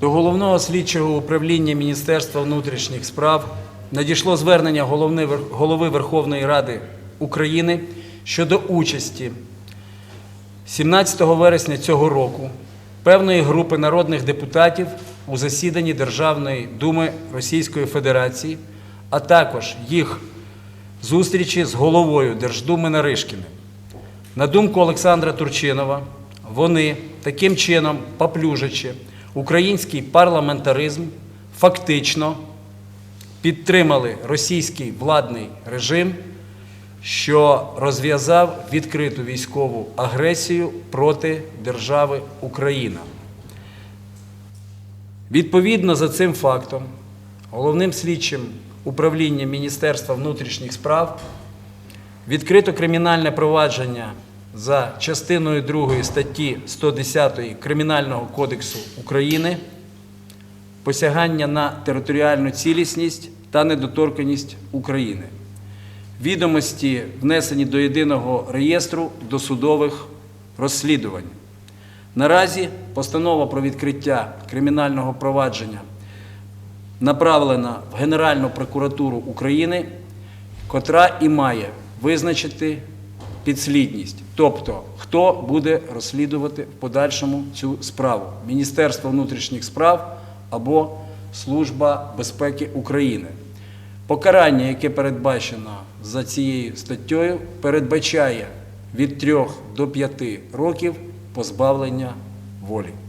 До головного слідчого управління Міністерства внутрішніх справ надійшло звернення голови Верховної Ради України щодо участі 17 вересня цього року певної групи народних депутатів у засіданні Державної думи Російської Федерації, а також їх зустрічі з головою Держдуми Наришкіним. На думку Олександра Турчинова, вони таким чином, поплюжачи український парламентаризм, фактично підтримали російський владний режим, що розв'язав відкриту військову агресію проти держави Україна. Відповідно за цим фактом, головним слідчим управління Міністерства внутрішніх справ відкрито кримінальне провадження за частиною 2 статті 110 Кримінального кодексу України посягання на територіальну цілісність та недоторканність України. Відомості внесені до єдиного реєстру досудових розслідувань. Наразі постанова про відкриття кримінального провадження направлена в Генеральну прокуратуру України, котра і має визначити підслідність, тобто хто буде розслідувати в подальшому цю справу Міністерство внутрішніх справ або Служба безпеки України. Покарання, яке передбачено за цією статтею, передбачає від 3 до 5 років позбавлення волі.